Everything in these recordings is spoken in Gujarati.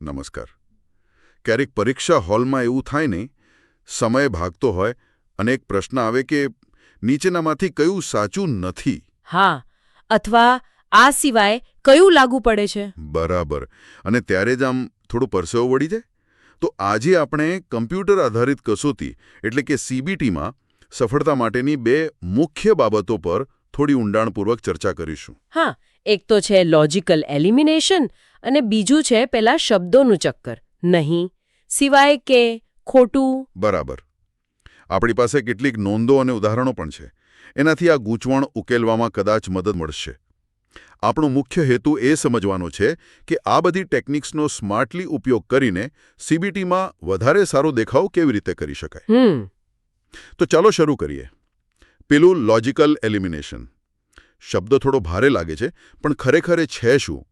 નમસ્કાર. ક્યારેક પરીક્ષા હોલમાં એવું થાય ને સમય ભાગતો હોય અને એક પ્રશ્ન આવે કે નીચેનામાંથી કયું સાચું નથી? હા અથવા આ સિવાય કયું લાગુ પડે છે? બરાબર. અને ત્યારે જ આમ થોડું પરસેવો વળી જાય? તો આજે આપણે કમ્પ્યુટર આધારિત કસોટી એટલે કે સીબીટીમાં સફળતા માટેની બે મુખ્ય બાબતો પર થોડી ઊંડાણપૂર્વક ચર્ચા કરીશું. હા એક તો છે લોજિકલ એલિમિનેશન અને બીજું છે પેલા શબ્દોનું ચક્કર નહીં. સિવાય કે ખોટું. બરાબર. આપણી પાસે કેટલીક નોંધો અને ઉદાહરણો પણ છે. એનાથી આ ગૂંચવણ ઉકેલવામાં કદાચ મદદ મળશે. આપણો મુખ્ય હેતુ એ સમજવાનો છે કે આ બધી ટેકનિક્સનો સ્માર્ટલી ઉપયોગ કરીને સીબીટીમાં વધારે સારો દેખાવ કેવી રીતે કરી શકાય. તો ચાલો શરૂ કરીએ. પેલું લોજિકલ એલિમિનેશન શબ્દ થોડો ભારે લાગે છે પણ ખરેખર એ છે શું?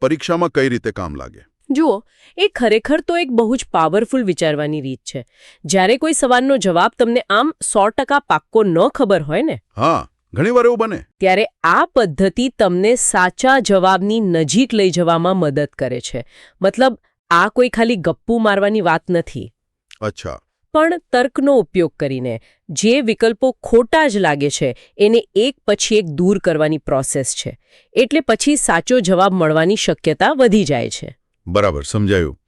પરીક્ષામાં કઈ રીતે કામ લાગે? જુઓ એ ખરેખર તો એક બહુ જ પાવરફુલ વિચારવાની રીત છે. જ્યારે કોઈ સવાલનો જવાબ તમને આમ સો ટકા પાક્કો ન ખબર હોય ને હા ઘણીવાર એવું બને. ત્યારે આ પદ્ધતિ તમને સાચા જવાબની નજીક લઈ જવામાં મદદ કરે છે. મતલબ આ કોઈ ખાલી ગપ્પુ મારવાની વાત નથી. અચ્છા. પણ તર્કનો ઉપયોગ કરીને. જે વિકલ્પો ખોટા જ લાગે છે એને એક પછી એક દૂર કરવાની પ્રોસેસ છે. એટલે પછી સાચો જવાબ મળવાની શક્યતા વધી જાય છે. બરાબર સમજાયું.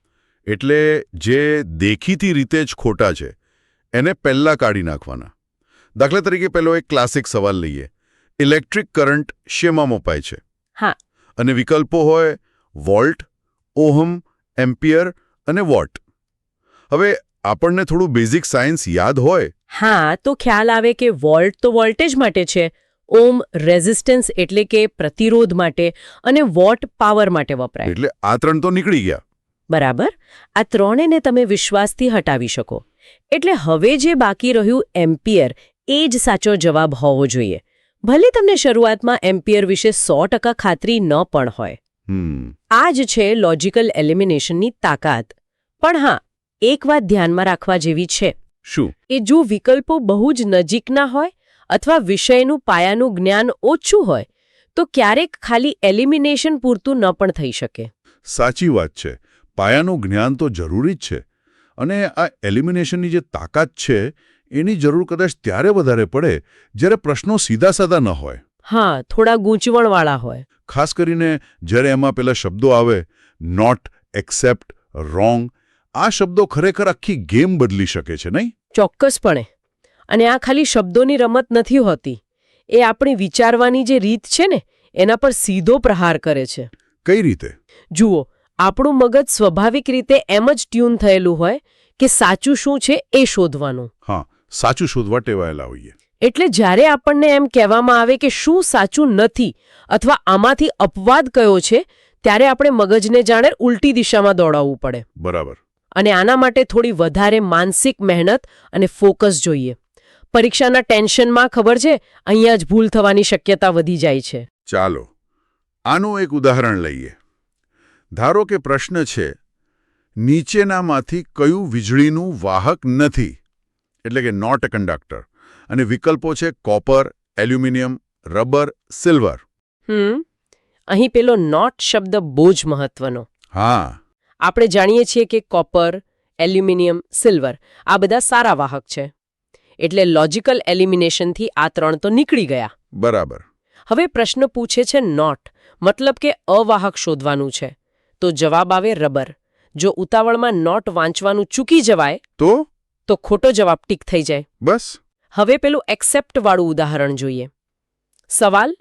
એટલે જે દેખીતી રીતે જ ખોટા છે એને પહેલાં કાઢી નાખવાના. દાખલા તરીકે પહેલો એક ક્લાસિક સવાલ લઈએ. ઇલેક્ટ્રિક કરંટ શેમાં મપાય છે? હા. અને વિકલ્પો હોય વોલ્ટ ઓહમ એમ્પિયર અને વોટ. હવે આપણને થોડું બેઝિક સાયન્સ યાદ હોય? હા તો ખ્યાલ આવે કે વોલ્ટ તો વોલ્ટેજ માટે છે ઓમ રેઝિસ્ટન્સ એટલે કે પ્રતિરોધ માટે અને વોટ પાવર માટે વપરાય. એટલે આ ત્રણ તો નીકળી ગયા. બરાબર? આ ત્રણેને તમે વિશ્વાસથી હટાવી શકો. એટલે હવે જે બાકી રહ્યું એમ્પિયર એ જ સાચો જવાબ હોવો જોઈએ. ભલે તમને શરૂઆતમાં એમ્પિયર વિશે સો ટકા ખાતરી ન પણ હોય. આ જ છે લોજિકલ એલિમિનેશનની તાકાત. પણ હા એક વાત ધ્યાનમાં રાખવા જેવી છે. શું? એ જો વિકલ્પો બહુ જ નજીકના હોય અથવા વિષયનું પાયાનું જ્ઞાન ઓછું હોય તો ક્યારેક ખાલી એલિમિનેશન પૂરતું ન પણ થઈ શકે. સાચી વાત છે. પાયાનું જ્ઞાન તો જરૂરી જ છે. અને આ એલિમિનેશનની જે તાકાત છે એની જરૂર કદાચ ત્યારે વધારે પડે જ્યારે પ્રશ્નો સીધા સાદા ન હોય. હા થોડા ગૂંચવણવાળા હોય. ખાસ કરીને જ્યારે એમાં પેલા શબ્દો આવે નોટ એક્સેપ્ટ રોંગ આ શબ્દો ખરેખર આખી ગેમ બદલી શકે છે નહીં? ચોક્કસપણે. અને આ ખાલી શબ્દોની રમત નથી હોતી. એ આપણી વિચારવાની જે રીત છે ને એના પર સીધો પ્રહાર કરે છે. કઈ રીતે? જુઓ આપણું મગજ સ્વાભાવિક રીતે એમ જ ટ્યુન થયેલું હોય કે સાચું શું છે એ શોધવાનું. હા સાચું શોધવા ટેવાયેલા હોઈએ. એટલે જ્યારે આપણને એમ કહેવામાં આવે કે શું સાચું નથી અથવા આમાંથી અપવાદ કયો છે ત્યારે આપણે મગજને જાણે ઉલટી દિશામાં દોડાવવું પડે. બરાબર. અને આના માટે થોડી વધારે માનસિક મહેનત અને ફોકસ જોઈએ. પરીક્ષાના ટેન્શનમાં ખબર છે? અહીંયા જ ભૂલ થવાની શક્યતા વધી જાય છે. ચાલો આનું એક ઉદાહરણ લઈએ. ધારો કે પ્રશ્ન છે નીચેનામાંથી કયું વીજળીનું વાહક નથી? એટલે કે નોટ અ કંડક્ટર. અને વિકલ્પો છે કોપર એલ્યુમિનિયમ રબર સિલ્વર. હમ અહીં પેલો નોટ શબ્દ બહુ જ મહત્વનો. હા. આપણે જાણીએ છીએ કે કોપર એલ્યુમિનિયમ સિલ્વર આ બધા સારા વાહક છે. એટલે લોજિકલ એલિમિનેશનથી આ ત્રણ તો નીકળી ગયા. બરાબર. હવે પ્રશ્ન પૂછે છે નોટ મતલબ કે અવાહક શોધવાનું છે. તો જવાબ આવે રબર. જો ઉતાવળમાં નોટ વાંચવાનું ચૂકી જવાય તો? તો ખોટો જવાબ ટીક થઈ જાય. બસ. હવે પેલું એક્સેપ્ટવાળું ઉદાહરણ જોઈએ. સવાલ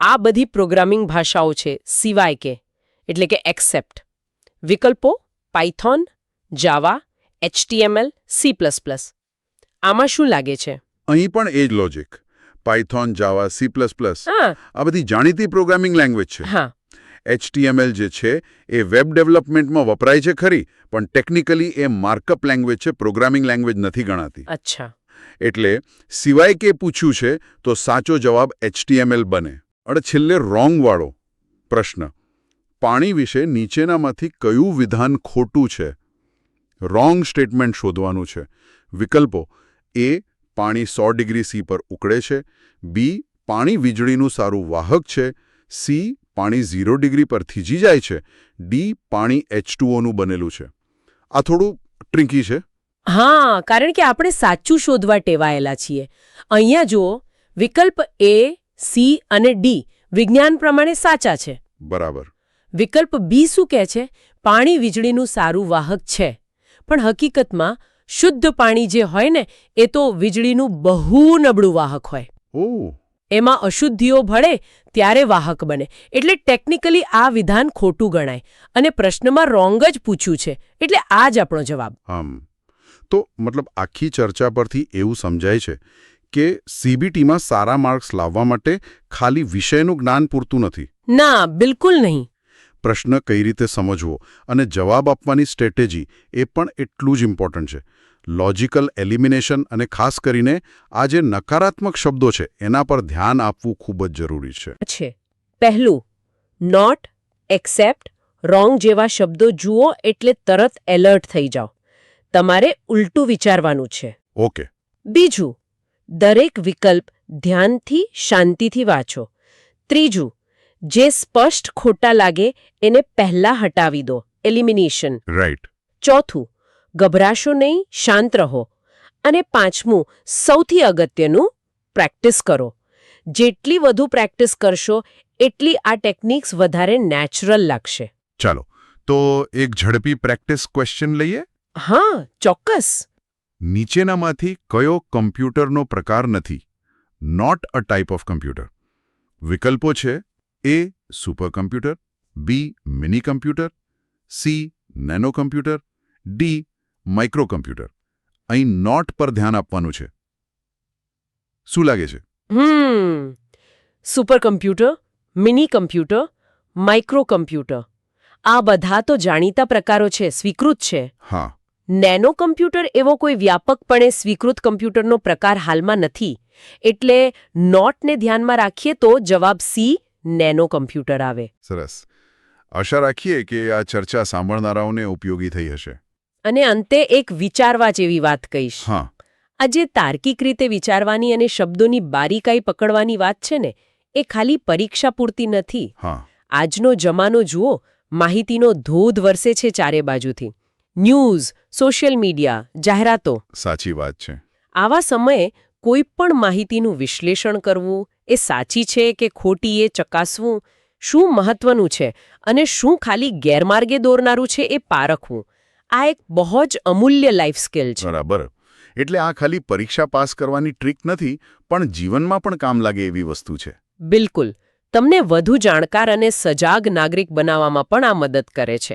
આ બધી પ્રોગ્રામિંગ ભાષાઓ છે સિવાય કે એટલે કે એક્સેપ્ટ વિકલ્પો Python Java HTML C plus plus આમાં શું લાગે છે? અહીં પણ એ જ logic Python Java C plus plus હા. આ બધી જાણીતી પ્રોગ્રામિંગ લેંગ્વેજ છે. હા. એચટીએમએલ જે છે એ વેબ ડેવલપમેન્ટમાં વપરાય છે ખરી પણ ટેકનિકલી એ માર્કઅપ લેંગ્વેજ છે પ્રોગ્રામિંગ લેંગ્વેજ નથી ગણાતી. અચ્છા. એટલે સિવાય કે પૂછ્યું છે તો સાચો જવાબ એચટીએમએલ બને. અને છેલ્લે રોંગ વાળો પ્રશ્ન. પાણી વિશે નીચેનામાંથી કયું વિધાન ખોટું છે? રોંગ સ્ટેટમેન્ટ શોધવાનું છે. વિકલ્પો. એ પાણી સો ડિગ્રી સી પર ઉકળે છે. બી પાણી વીજળીનું સારું વાહક છે. સી પાણી ઝીરો ડિગ્રી પર થીજી જાય છે. ડી પાણી એચનું બનેલું છે. આ થોડું ટ્રિંકી છે. હા કારણ કે આપણે સાચું શોધવા ટેવાયેલા છીએ. અહીંયા જુઓ વિકલ્પ એ સી અને ડી વિજ્ઞાન પ્રમાણે સાચા છે. બરાબર. વિકલ્પ બી શું કહે છે? પાણી વીજળીનું સારું વાહક છે. પણ હકીકતમાં શુદ્ધ પાણી જે હોય ને એ તો વીજળીનું બહુ નબળું વાહક હોય. ઓ. એમાં અશુદ્ધિઓ ભળે ત્યારે વાહક બને. એટલે ટેકનિકલી આ વિધાન ખોટું ગણાય. અને પ્રશ્નમાં રોંગ જ પૂછ્યું છે. એટલે આ જ આપણો જવાબ. આમ. તો મતલબ આખી ચર્ચા પરથી એવું સમજાય છે કે સીબીટીમાં સારા માર્ક્સ લાવવા માટે ખાલી વિષયનું જ્ઞાન પૂરતું નથી. ના બિલકુલ નહીં. પ્રશ્ન કઈ રીતે સમજવો અને જવાબ આપવાની સ્ટ્રેટેજી એ પણ એટલું જ ઇમ્પોર્ટન્ટ છે. લોજિકલ એલિમિનેશન અને ખાસ કરીને આ જે નકારાત્મક શબ્દો છે એના પર ધ્યાન આપવું ખૂબ જ જરૂરી છે. પહેલું નોટ એક્સેપ્ટ રોંગ જેવા શબ્દો જુઓ એટલે તરત એલર્ટ થઈ જાઓ. તમારે ઉલટું વિચારવાનું છે. ઓકે બીજું દરેક વિકલ્પ ધ્યાનથી શાંતિથી વાંચો. ત્રીજું જે સ્પષ્ટ ખોટા લાગે એને પહેલા હટાવી દો. એલિમિનેશન રાઈટ ચોથું ગભરાશો નહીં શાંત રહો. અને પાંચમું સૌથી અગત્યનું પ્રેક્ટિસ કરો. જેટલી વધુ પ્રેક્ટિસ કરશો એટલી આ ટેકનિક્સ વધારે નેચરલ લાગશે. ચાલો તો એક ઝડપી પ્રેક્ટિસ ક્વેશ્ચન લઈએ? હા ચોક્કસ. નીચેનામાંથી કયો કમ્પ્યુટરનો પ્રકાર નથી? Not a type of computer વિકલ્પો છે A super computer B mini computer C nano computer D micro computer અહીં નોટ પર ધ્યાન આપવાનું છે. શું લાગે છે? હમ. Super computer mini computer micro computer આ બધા તો જાણીતા પ્રકારો છે સ્વીકૃત છે. હા. નેનો કમ્પ્યુટર એવો કોઈ વ્યાપકપણે સ્વીકૃત કમ્પ્યુટરનો પ્રકાર હાલમાં નથી. એટલે નોટને ધ્યાનમાં રાખીએ તો જવાબ સી નેનો કમ્પ્યુટર આવે. સરસ. આશા રાખીએ કે આ ચર્ચા સાંભળનારાઓને ઉપયોગી થઈ હશે. અને અંતે એક વિચારવા જેવી વાત કહીશ. હા. આ જે તાર્કિક રીતે વિચારવાની અને શબ્દોની બારીકાઈ પકડવાની વાત છે ને એ ખાલી પરીક્ષા પૂરતી નથી. હા. આજનો જમાનો જુઓ માહિતીનો ધોધ વરસે છે ચારે બાજુથી. ન્યૂઝ સોશિયલ મીડિયા જાહેરાતો. સાચી વાત છે. આવા સમયે કોઈ પણ માહિતીનું વિશ્લેષણ કરવું એ સાચી છે કે ખોટી એ ચકાસવું? શું મહત્વનું છે? અને શું ખાલી ગેરમાર્ગે દોરનારું છે એ પારખવું? આ એક બહુ જ અમૂલ્ય લાઈફ સ્કિલ છે. બરાબર. એટલે આ ખાલી પરીક્ષા પાસ કરવાની ટ્રીક નથી પણ જીવનમાં પણ કામ લાગે એવી વસ્તુ છે. બિલકુલ. તમને વધુ જાણકાર અને સજાગ નાગરિક બનાવવામાં પણ આ મદદ કરે છે.